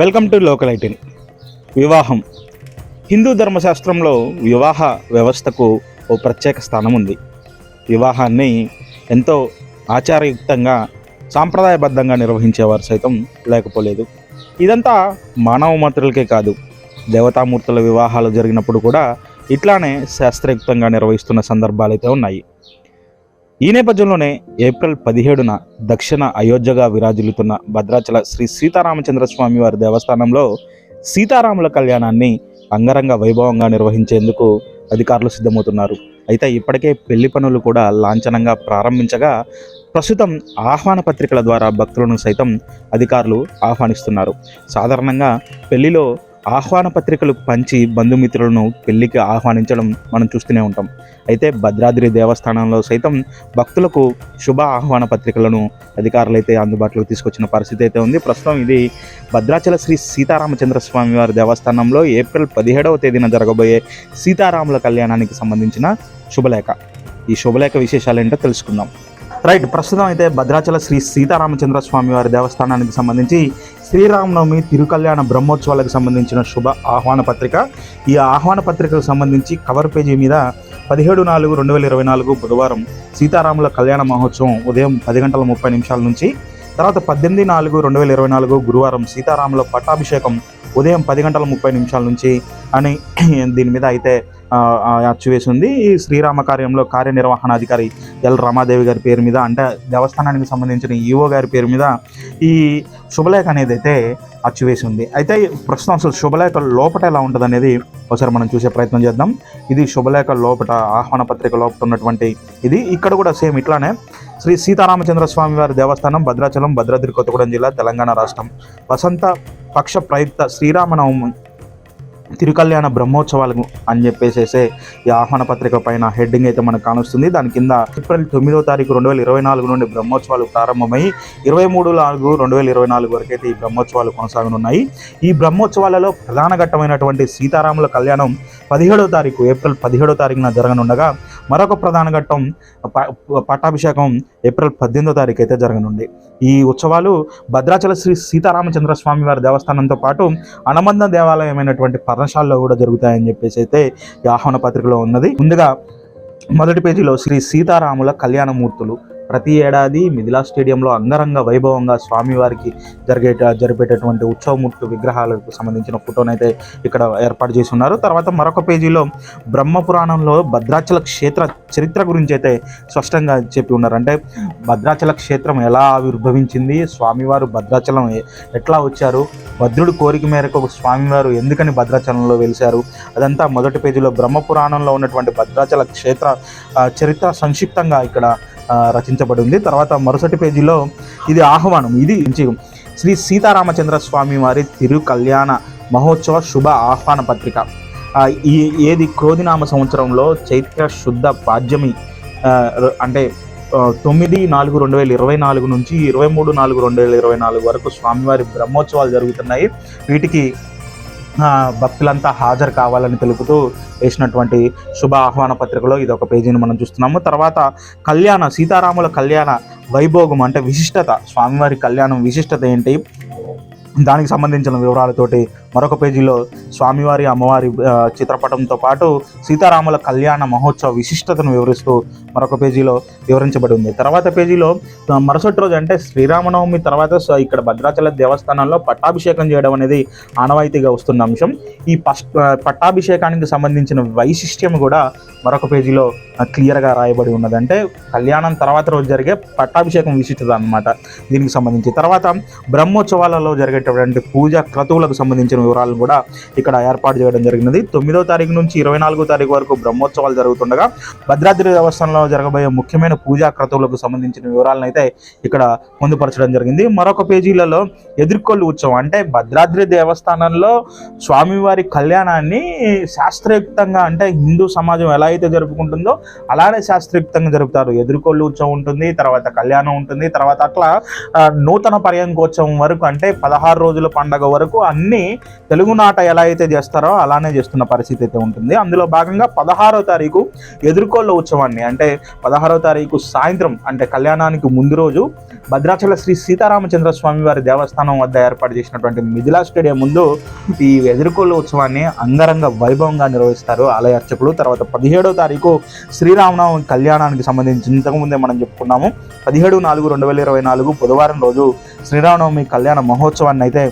Welcome to local ఐటీన్ వివాహం. హిందూ ధర్మశాస్త్రంలో వివాహ వ్యవస్థకు ఓ ప్రత్యేక స్థానం ఉంది వివాహాన్ని ఎంతో ఆచారయుక్తంగా సాంప్రదాయబద్ధంగా నిర్వహించేవారు సైతం లేకపోలేదు. ఇదంతా మానవ మాత్రులకే కాదు. దేవతామూర్తుల వివాహాలు జరిగినప్పుడు కూడా ఇట్లానే శాస్త్రయుక్తంగా నిర్వహిస్తున్న సందర్భాలు అయితే ఉన్నాయి. ఈ నేపథ్యంలోనే ఏప్రిల్ పదిహేడున దక్షిణ అయోధ్యగా విరాజిల్లుతున్న భద్రాచల శ్రీ సీతారామచంద్ర స్వామి వారి దేవస్థానంలో సీతారాముల కళ్యాణాన్ని అంగరంగ వైభవంగా నిర్వహించేందుకు అధికారులు సిద్ధమవుతున్నారు. అయితే ఇప్పటికే పెళ్ళి పనులు కూడా లాంఛనంగా ప్రారంభించగా ప్రస్తుతం ఆహ్వాన పత్రికల ద్వారా భక్తులను సైతం అధికారులు ఆహ్వానిస్తున్నారు. సాధారణంగా పెళ్ళిలో ఆహ్వాన పత్రికలు పంచి బంధుమిత్రులను పెళ్ళికి ఆహ్వానించడం మనం చూస్తూనే ఉంటాం. అయితే భద్రాద్రి దేవస్థానంలో సైతం భక్తులకు శుభ ఆహ్వాన పత్రికలను అధికారులైతే అందుబాటులోకి తీసుకొచ్చిన పరిస్థితి అయితే ఉంది. ప్రస్తుతం ఇది భద్రాచల శ్రీ సీతారామచంద్ర స్వామి వారి దేవస్థానంలో ఏప్రిల్ పదిహేడవ తేదీన జరగబోయే సీతారాముల కళ్యాణానికి సంబంధించిన శుభలేఖ. ఈ శుభలేఖ విశేషాలు ఏంటో తెలుసుకుందాం. రైట్ ప్రస్తుతం అయితే భద్రాచల శ్రీ సీతారామచంద్ర స్వామి వారి దేవస్థానానికి సంబంధించి శ్రీరామనవమి తిరుకల్యాణ బ్రహ్మోత్సవాలకు సంబంధించిన శుభ ఆహ్వాన పత్రిక. ఈ ఆహ్వాన పత్రికకు సంబంధించి కవర్ పేజీ మీద పదిహేడు నాలుగు రెండు వేల ఇరవై నాలుగు బుధవారం సీతారాముల కళ్యాణ మహోత్సవం ఉదయం పది గంటల ముప్పై నిమిషాల నుంచి తర్వాత పద్దెనిమిది నాలుగు రెండు వేల ఇరవై నాలుగు గురువారం సీతారాముల పట్టాభిషేకం ఉదయం పది గంటల ముప్పై నిమిషాల నుంచి అని దీని మీద అయితే అచ్చు వేసి ఉంది. ఈ శ్రీరామ కార్యంలో కార్యనిర్వహణాధికారి ఎల్. రమాదేవి గారి పేరు మీద అంటే దేవస్థానానికి సంబంధించిన ఈఓ గారి పేరు మీద ఈ శుభలేఖ అనేది అయితే అచ్చు వేసి ఉంది. అయితే ప్రస్తుతం అసలు శుభలేఖ లోపట ఎలా ఉంటుంది అనేది ఒకసారి మనం చూసే ప్రయత్నం చేద్దాం. ఇది శుభలేఖ లోపట ఆహ్వాన పత్రిక లోపట ఉన్నటువంటి ఇది. ఇక్కడ కూడా సేమ్ ఇట్లానే శ్రీ సీతారామచంద్ర స్వామి వారి దేవస్థానం భద్రాచలం భద్రాద్రి కొత్తగూడెం జిల్లా తెలంగాణ రాష్ట్రం. వసంత పక్ష ప్రయుక్త శ్రీరామనవమి తిరుకల్యాణ బ్రహ్మోత్సవాలకు అని చెప్పేసేసే ఈ ఆహ్వాన పత్రిక పైన హెడ్డింగ్ అయితే మనకు కానొస్తుంది. దాని కింద ఏప్రిల్ తొమ్మిదో తారీఖు రెండు వేల ఇరవై నాలుగు నుండి బ్రహ్మోత్సవాలు ప్రారంభమై ఇరవై మూడు నాలుగు రెండు వేల ఇరవై నాలుగు వరకు అయితే ఈ బ్రహ్మోత్సవాలు కొనసాగనున్నాయి. ఈ బ్రహ్మోత్సవాలలో ప్రధాన ఘట్టమైనటువంటి సీతారాముల కళ్యాణం పదిహేడో తారీఖు ఏప్రిల్ పదిహేడో తారీఖున జరగనుండగా మరొక ప్రధాన ఘట్టం ప- పట్టాభిషేకం ఏప్రిల్ పద్దెనిమిదో తారీఖు అయితే జరగనుంది. ఈ ఉత్సవాలు భద్రాచల శ్రీ సీతారామచంద్ర స్వామి వారి దేవస్థానంతో పాటు అనుబంధ దేవాలయమైనటువంటి పర్ణశాలలో కూడా జరుగుతాయని చెప్పేసి అయితే ఈ ఆహ్వాన పత్రికలో ఉన్నది. ముందుగా మొదటి పేజీలో శ్రీ సీతారాముల కళ్యాణమూర్తులు ప్రతి ఏడాది మిథిలా స్టేడియంలో అంగరంగ వైభవంగా స్వామివారికి జరిగే జరిపేటటువంటి ఉత్సవమూర్తి విగ్రహాలకు సంబంధించిన ఫోటోనైతే ఇక్కడ ఏర్పాటు చేసి ఉన్నారు. తర్వాత మరొక పేజీలో బ్రహ్మ పురాణంలో భద్రాచల క్షేత్ర చరిత్ర గురించి అయితే స్పష్టంగా చెప్పి ఉన్నారు. అంటే భద్రాచల క్షేత్రం ఎలా ఆవిర్భవించింది? స్వామివారు భద్రాచలం ఎట్లా వచ్చారు? భద్రుడు కోరిక మేరకు స్వామివారు ఎందుకని భద్రాచలంలో వెలిశారు? అదంతా మొదటి పేజీలో బ్రహ్మ పురాణంలో ఉన్నటువంటి భద్రాచల క్షేత్ర చరిత్ర సంక్షిప్తంగా ఇక్కడ రచించబడి ఉంది తర్వాత మరుసటి పేజీలో ఇది ఆహ్వానం ఇది శ్రీ సీతారామచంద్ర స్వామి వారి తిరు కళ్యాణ మహోత్సవ శుభ ఆహ్వాన పత్రిక. ఈ ఏది క్రోధినామ సంవత్సరంలో చైత్ర శుద్ధ పాడ్యమి అంటే తొమ్మిది నాలుగు రెండు వేల ఇరవై నాలుగు నుంచి ఇరవై మూడు నాలుగు రెండు వేల ఇరవై నాలుగు వరకు స్వామివారి బ్రహ్మోత్సవాలు జరుగుతున్నాయి. వీటికి భక్తులంతా హాజరు కావాలని తెలుపుతూ వేసినటువంటి శుభ ఆహ్వాన పత్రికలో ఇది ఒక పేజీని మనం చూస్తున్నాము. తర్వాత కళ్యాణ సీతారాముల కళ్యాణ వైభోగం అంటే విశిష్టత స్వామివారి కళ్యాణం విశిష్టత ఏంటి? దానికి సంబంధించిన వివరాలతోటి మరొక పేజీలో స్వామివారి అమ్మవారి చిత్రపటంతో పాటు సీతారాముల కళ్యాణ మహోత్సవ విశిష్టతను వివరిస్తూ మరొక పేజీలో వివరించబడి ఉంది. తర్వాత పేజీలో మరుసటి రోజు అంటే శ్రీరామనవమి తర్వాత ఇక్కడ భద్రాచల దేవస్థానంలో పట్టాభిషేకం చేయడం అనేది ఆనవాయితీగా వస్తున్న అంశం. ఈ పస్ పట్టాభిషేకానికి సంబంధించిన వైశిష్ట్యం కూడా మరొక పేజీలో క్లియర్గా రాయబడి ఉన్నది. అంటే కళ్యాణం తర్వాత రోజు జరిగే పట్టాభిషేకం విశిష్టత అనమాట దీనికి సంబంధించి. తర్వాత బ్రహ్మోత్సవాలలో జరిగేటటువంటి పూజ క్రతువులకు సంబంధించిన వివరాలను కూడా ఇక్కడ ఏర్పాటు చేయడం జరిగినది. తొమ్మిదో తారీఖు నుంచి ఇరవై నాలుగో తారీఖు వరకు బ్రహ్మోత్సవాలు జరుగుతుండగా భద్రాద్రి దేవస్థానంలో జరగబోయే ముఖ్యమైన పూజా క్రతువులకు సంబంధించిన వివరాలను అయితే ఇక్కడ పొందుపరచడం జరిగింది. మరొక పేజీలలో ఎదుర్కొల్లు ఉత్సవం అంటే భద్రాద్రి దేవస్థానంలో స్వామివారి కళ్యాణాన్ని శాస్త్రయుక్తంగా అంటే హిందూ సమాజం ఎలా అయితే జరుపుకుంటుందో అలానే శాస్త్రయుక్తంగా జరుపుతారు. ఎదుర్కొల్లు ఉత్సవం ఉంటుంది తర్వాత కళ్యాణం ఉంటుంది తర్వాత అట్లా నూతన పర్యంకోత్సవం వరకు అంటే పదహారు రోజుల పండగ వరకు అన్ని తెలుగునాట ఎలా అయితే చేస్తారో అలానే చేస్తున్న పరిస్థితి అయితే ఉంటుంది. అందులో భాగంగా పదహారో తారీఖు ఎదుర్కోళ్ళ ఉత్సవాన్ని అంటే పదహారో తారీఖు సాయంత్రం అంటే కళ్యాణానికి ముందు రోజు భద్రాచల శ్రీ సీతారామచంద్ర స్వామి వారి దేవస్థానం వద్ద ఏర్పాటు చేసినటువంటి మిథిలా స్టేడియం ముందు ఈ ఎదుర్కోళ్ళ ఉత్సవాన్ని అంగరంగ వైభవంగా నిర్వహిస్తారు ఆలయ అర్చకులు. తర్వాత పదిహేడో తారీఖు శ్రీరామనవమి కళ్యాణానికి సంబంధించి ఇంతకుముందే మనం చెప్పుకున్నాము. పదిహేడు నాలుగు రెండు వేల ఇరవై నాలుగు బుధవారం రోజు శ్రీరామనవమి కళ్యాణ మహోత్సవాన్ని అయితే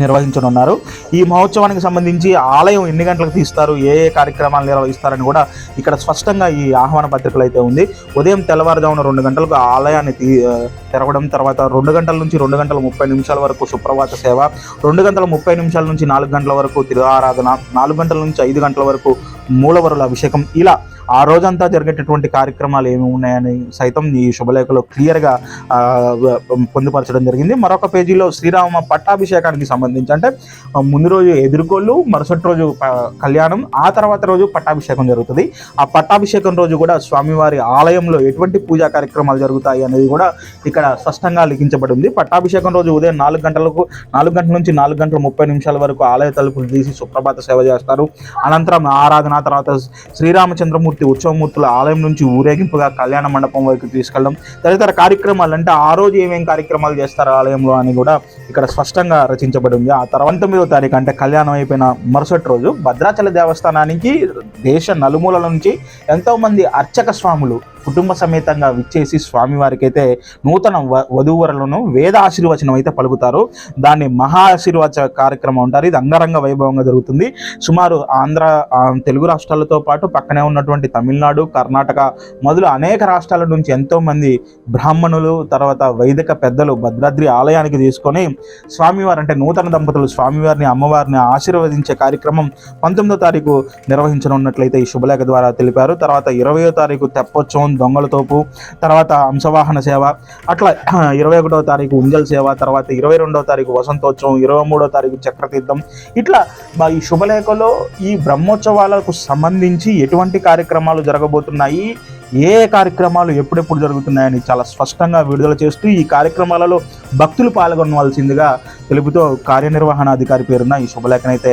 నిర్వహించనున్నారు. ఈ మహోత్సవానికి సంబంధించి ఆలయం ఎన్ని గంటలకు తీస్తారు? ఏ ఏ కార్యక్రమాలు నిర్వహిస్తారని కూడా ఇక్కడ స్పష్టంగా ఈ ఆహ్వాన పత్రికలు అయితే ఉంది. ఉదయం తెల్లవారుజామున రెండు గంటలకు ఆలయాన్ని తీ తెరవడం తర్వాత రెండు గంటల నుంచి రెండు గంటల ముప్పై నిమిషాల వరకు సుప్రభాత సేవ రెండు గంటల ముప్పై నిమిషాల నుంచి నాలుగు గంటల వరకు తిరువారాధన నాలుగు గంటల నుంచి ఐదు గంటల వరకు మూలవరుల అభిషేకం. ఇలా ఆ రోజంతా జరిగేటటువంటి కార్యక్రమాలు ఏమి ఉన్నాయని సైతం ఈ శుభలేఖలో క్లియర్గా పొందుపరచడం జరిగింది. మరొక పేజీలో శ్రీరామ పట్టాభిషేకానికి సంబంధించి అంటే ముందు రోజు ఎదుర్కోళ్ళు మరుసటి రోజు కళ్యాణం ఆ తర్వాత రోజు పట్టాభిషేకం జరుగుతుంది. ఆ పట్టాభిషేకం రోజు కూడా స్వామివారి ఆలయంలో ఎటువంటి పూజా కార్యక్రమాలు జరుగుతాయి అనేది కూడా ఇక్కడ స్పష్టంగా లిఖించబడింది పట్టాభిషేకం రోజు ఉదయం నాలుగు గంటలకు నాలుగు గంటల నుంచి నాలుగు గంటల ముప్పై నిమిషాల వరకు ఆలయ తలుపులు తీసి సుప్రభాత సేవ చేస్తారు. అనంతరం ఆరాధన తర్వాత శ్రీరామచంద్రమూర్తి ఉత్సవమూర్తుల ఆలయం నుంచి ఊరేగింపుగా కళ్యాణ మండపం వరకు తీసుకెళ్ళడం తదితర కార్యక్రమాలు అంటే ఆ రోజు ఏమేం కార్యక్రమాలు చేస్తారు ఆలయంలో అని కూడా ఇక్కడ స్పష్టంగా రచించబడి ఉంది. ఆ తర్వాత పంతొమ్మిదో తారీఖు అంటే కళ్యాణం అయిపోయిన మరుసటి రోజు భద్రాచల దేవస్థానానికి దేశ నలుమూలల నుంచి ఎంతో మంది అర్చక స్వాములు కుటుంబ సమేతంగా విచ్చేసి స్వామివారికి అయితే నూతన వ- వధూవరులను వేద ఆశీర్వచనం అయితే పలుకుతారు. దాన్ని మహా ఆశీర్వాచ కార్యక్రమం ఉంటారు ఇది అంగరంగ వైభవంగా జరుగుతుంది. సుమారు ఆంధ్ర తెలుగు రాష్ట్రాలతో పాటు పక్కనే ఉన్నటువంటి తమిళనాడు కర్ణాటక మొదలు అనేక రాష్ట్రాల నుంచి ఎంతోమంది బ్రాహ్మణులు తర్వాత వైదిక పెద్దలు భద్రాద్రి ఆలయానికి తీసుకొని స్వామివారు అంటే నూతన దంపతులు స్వామివారిని అమ్మవారిని ఆశీర్వదించే కార్యక్రమం పంతొమ్మిదో తారీఖు నిర్వహించనున్నట్లయితే ఈ శుభలేఖ ద్వారా తెలిపారు. తర్వాత ఇరవయో తారీఖు తెప్పోత్సవం దొంగల తోపు తర్వాత అంశవాహన సేవ అట్లా ఇరవై ఒకటో తారీఖు ఉంజల్ సేవ తర్వాత ఇరవై రెండో తారీఖు వసంతోత్సవం ఇరవై మూడో తారీఖు చక్రతీర్థం. ఇట్లా మా ఈ శుభలేఖలో ఈ బ్రహ్మోత్సవాలకు సంబంధించి ఎటువంటి కార్యక్రమం కార్యక్రమాలు జరగబోతున్నాయి. ఏ కార్యక్రమాలు ఎప్పుడెప్పుడు జరుగుతున్నాయని చాలా స్పష్టంగా విడుదల చేస్తూ ఈ కార్యక్రమాలలో భక్తులు పాల్గొనవలసిందిగా తెలుపుతూ కార్యనిర్వహణాధికారి పేరున ఈ శుభలేఖనైతే అయితే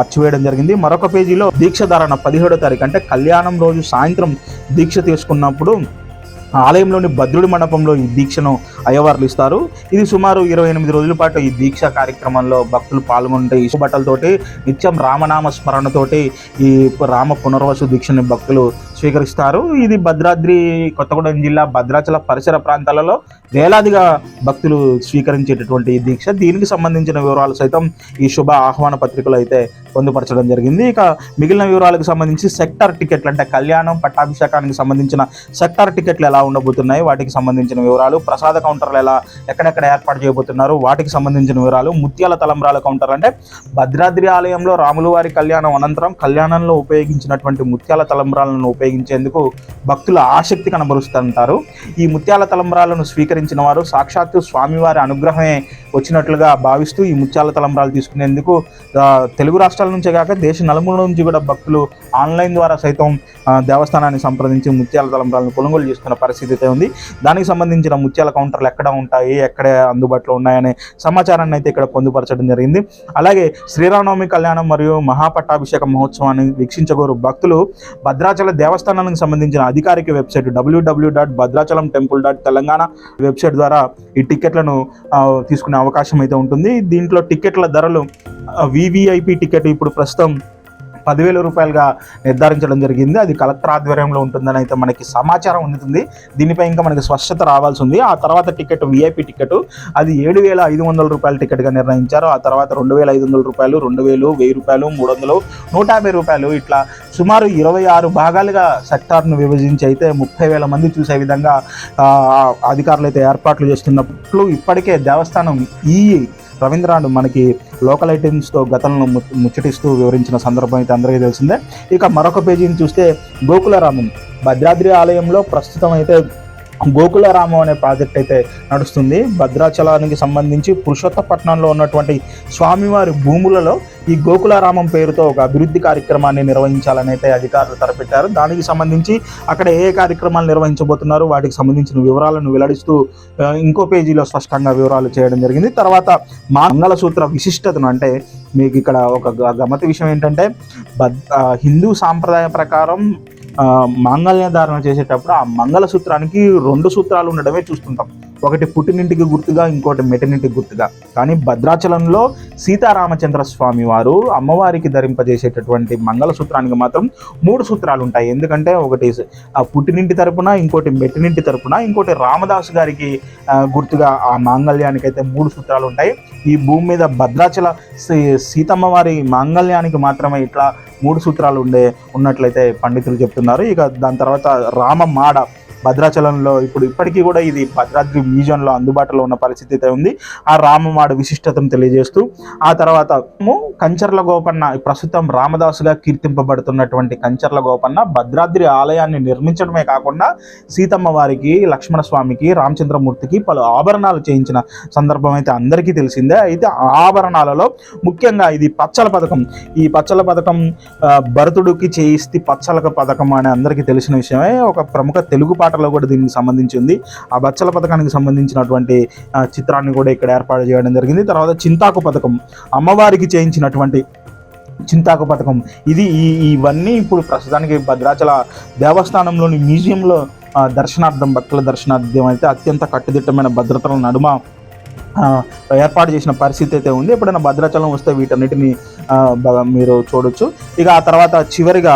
అచ్చివేయడం జరిగింది. మరొక పేజీలో దీక్ష ధారణ పదిహేడో తారీఖు అంటే కళ్యాణం రోజు సాయంత్రం దీక్ష తీసుకున్నప్పుడు ఆలయంలోని భద్రుడి మండపంలో ఈ దీక్షను అయ్యవార్లు ఇస్తారు ఇది సుమారు ఇరవై ఎనిమిది రోజుల పాటు ఈ దీక్ష కార్యక్రమంలో భక్తులు పాల్గొంటే ఇసు బట్టలతోటి నిత్యం రామనామ స్మరణతోటి ఈ రామ పునర్వసు దీక్షని భక్తులు స్వీకరిస్తారు. ఇది భద్రాద్రి కొత్తగూడెం జిల్లా భద్రాచల పరిసర ప్రాంతాలలో వేలాదిగా భక్తులు స్వీకరించేటటువంటి ఈ దీక్ష. దీనికి సంబంధించిన వివరాలు సైతం ఈ శుభ ఆహ్వాన పత్రికలో అయితే పొందుపరచడం జరిగింది. ఇక మిగిలిన వివరాలకు సంబంధించి సెక్టార్ టికెట్లు అంటే కళ్యాణం పట్టాభిషేకానికి సంబంధించిన సెక్టార్ టికెట్లు ఎలా ఉండబోతున్నాయి వాటికి సంబంధించిన వివరాలు ప్రసాద కౌంటర్లు ఎలా ఎక్కడెక్కడ ఏర్పాటు చేయబోతున్నారు వాటికి సంబంధించిన వివరాలు ముత్యాల తలంబ్రాల కౌంటర్ అంటే భద్రాద్రి ఆలయంలో రాములవారి కళ్యాణం అనంతరం కళ్యాణంలో ఉపయోగించినటువంటి ముత్యాల తలంబ్రాలను ఉపయోగించేందుకు భక్తుల ఆసక్తి కనబరుస్తుంటారు. ఈ ముత్యాల తలంబరాలను స్వీకరించిన వారు సాక్షాత్తు స్వామివారి అనుగ్రహమే వచ్చినట్లుగా భావిస్తూ ఈ ముత్యాల తలంబరాలు తీసుకునేందుకు తెలుగు రాష్ట్రాల నుంచే కాక దేశ నలుమూల నుంచి కూడా భక్తులు ఆన్లైన్ ద్వారా సైతం దేవస్థానాన్ని సంప్రదించి ముత్యాల తలంబరాలను కొనుగోలు చేసుకున్న పరిస్థితి అయితే ఉంది. దానికి సంబంధించిన ముత్యాల కౌంటర్లు ఎక్కడ ఉంటాయి ఎక్కడ అందుబాటులో ఉన్నాయనే సమాచారాన్ని అయితే ఇక్కడ పొందుపరచడం జరిగింది. అలాగే శ్రీరామనవమి కళ్యాణం మరియు మహాపట్టాభిషేక మహోత్సవాన్ని వీక్షించగోరు భక్తులు భద్రాచల దేవ దేవస్థానానికి సంబంధించిన అధికారిక website WWW dot Bhadrachalam temple dot Telangana website ద్వారా ఈ టికెట్లను తీసుకునే అవకాశం అయితే ఉంటుంది. దీంట్లో టికెట్ల ధరలు వివిఐపి టికెట్ ఇప్పుడు ప్రస్తుతం పదివేల రూపాయలుగా నిర్ధారించడం జరిగింది. అది కలెక్టర్ ఆధ్వర్యంలో ఉంటుందని అయితే మనకి సమాచారం అందుతుంది. దీనిపై ఇంకా మనకి స్పష్టత రావాల్సి ఉంది. ఆ తర్వాత టికెట్ విఐపి టికెట్ అది ఏడు వేల ఐదు వందల రూపాయల టికెట్గా నిర్ణయించారు. ఆ తర్వాత రెండు వేల ఐదు వందల రూపాయలు రెండు వేలు వెయ్యి రూపాయలు మూడు వందలు నూట యాభై రూపాయలు ఇట్లా సుమారు ఇరవై ఆరు భాగాలుగా సెక్టార్ను విభజించి అయితే ముప్పై వేల మంది చూసే విధంగా అధికారులు అయితే ఏర్పాట్లు చేస్తున్నట్లు ఇప్పటికే దేవస్థానం ఈ రవీంద్రనాథ్ మనకి లోకల్ ఐటమ్స్తో గతంలో ము- ముచ్చటిస్తూ వివరించిన సందర్భం అయితే అందరికీ తెలిసిందే. ఇక మరొక పేజీని చూస్తే గోకులరామం భద్రాద్రి ఆలయంలో ప్రస్తుతం అయితే గోకులరామం అనే ప్రాజెక్ట్ అయితే నడుస్తుంది. భద్రాచలానికి సంబంధించి పురుషోత్తపట్నంలో ఉన్నటువంటి స్వామివారి భూములలో ఈ గోకులరామం పేరుతో ఒక అభివృద్ధి కార్యక్రమాన్ని నిర్వహించాలని అయితే అధికారులు తరపెట్టారు దానికి సంబంధించి అక్కడ ఏ కార్యక్రమాలు నిర్వహించబోతున్నారు వాటికి సంబంధించిన వివరాలను వెల్లడిస్తూ ఇంకో పేజీలో స్పష్టంగా వివరాలు చేయడం జరిగింది. తర్వాత మా మంగళసూత్ర విశిష్టతను అంటే మీకు ఇక్కడ ఒక గ- విషయం ఏంటంటే బద్ హిందూ సాంప్రదాయ ప్రకారం మాంగళ్య ధారణ చేసేటప్పుడు ఆ మంగళసూత్రానికి రెండు సూత్రాలు ఉండడమే చూస్తుంటాం. ఒకటి పుట్టినింటికి గుర్తుగా ఇంకోటి మెట్టినింటికి గుర్తుగా. కానీ భద్రాచలంలో సీతారామచంద్ర స్వామి వారు అమ్మవారికి ధరింపజేసేటటువంటి మంగళసూత్రానికి మాత్రం మూడు సూత్రాలు ఉంటాయి ఎందుకంటే ఒకటి ఆ పుట్టినింటి తరపున ఇంకోటి మెట్టినింటి తరపున ఇంకోటి రామదాసు గారికి గుర్తుగా ఆ మాంగళ్యానికి అయితే మూడు సూత్రాలు ఉంటాయి ఈ భూమి మీద భద్రాచల సీ- సీతమ్మ వారి మాంగళ్యానికి మాత్రమే ఇట్లా మూడు సూత్రాలు ఉండే ఉన్నట్లయితే పండితులు చెప్తున్నారు. ఇక దాని తర్వాత రామ మాడ భద్రాచలంలో ఇప్పుడు ఇప్పటికీ కూడా ఇది భద్రాద్రి మ్యూజియంలో అందుబాటులో ఉన్న పరిస్థితి అయితే ఉంది. ఆ రామమాడ విశిష్టతను తెలియజేస్తూ ఆ తర్వాత కంచర్ల గోపన్న ప్రస్తుతం రామదాసుగా కీర్తింపబడుతున్నటువంటి కంచర్ల గోపన్న భద్రాద్రి ఆలయాన్ని నిర్మించడమే కాకుండా సీతమ్మ వారికి లక్ష్మణ స్వామికి రామచంద్రమూర్తికి పలు ఆభరణాలు చేయించిన సందర్భం అయితే అందరికీ తెలిసిందే. అయితే ఆ ఆభరణాలలో ముఖ్యంగా ఇది పచ్చల పథకం. ఈ పచ్చల పథకం భరతుడికి చేయిస్తే పచ్చలక పథకం అని అందరికీ తెలిసిన విషయమే. ఒక ప్రముఖ తెలుగు పాట పాటలో కూడా దీనికి సంబంధించి ఉంది. ఆ బచ్చల పథకానికి సంబంధించినటువంటి చిత్రాన్ని కూడా ఇక్కడ ఏర్పాటు చేయడం జరిగింది. తర్వాత చింతాకు పథకం అమ్మవారికి చేయించినటువంటి చింతాకు పథకం. ఇది ఈ ఇవన్నీ ఇప్పుడు ప్రస్తుతానికి భద్రాచల దేవస్థానంలోని మ్యూజియంలో దర్శనార్థం భక్తుల దర్శనార్థం అయితే అత్యంత కట్టుదిట్టమైన భద్రతల నడుమ ఏర్పాటు చేసిన పరిస్థితి అయితే ఉంది. ఎప్పుడైనా భద్రాచలం వస్తే వీటన్నిటిని బాగా మీరు చూడొచ్చు. ఇక ఆ తర్వాత చివరిగా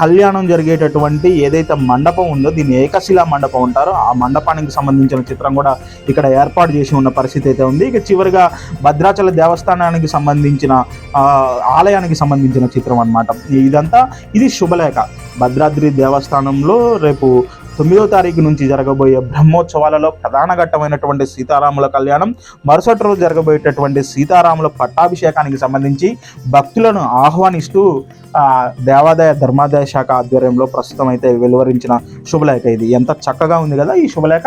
కళ్యాణం జరిగేటటువంటి ఏదైతే మండపం ఉందో దీన్ని ఏకశిలా మండపం ఉంటారో ఆ మండపానికి సంబంధించిన చిత్రం కూడా ఇక్కడ ఏర్పాటు చేసి ఉన్న పరిస్థితి అయితే ఉంది. ఇక చివరిగా భద్రాచల దేవస్థానానికి సంబంధించిన ఆలయానికి సంబంధించిన చిత్రం అన్నమాట. ఇదంతా ఇది శుభలేఖ. భద్రాద్రి దేవస్థానంలో రేపు తొమ్మిదో తారీఖు నుంచి జరగబోయే బ్రహ్మోత్సవాలలో ప్రధాన ఘట్టమైనటువంటి సీతారాముల కళ్యాణం మరుసటి రోజు జరగబోయేటటువంటి సీతారాముల పట్టాభిషేకానికి సంబంధించి భక్తులను ఆహ్వానిస్తూ ఆ, దేవాదాయ ధర్మాదాయ శాఖ ఆధ్వర్యంలో ప్రస్తుతం అయితే వెలువరించిన శుభలేఖ ఇది. ఎంత చక్కగా ఉంది కదా ఈ శుభలేఖ?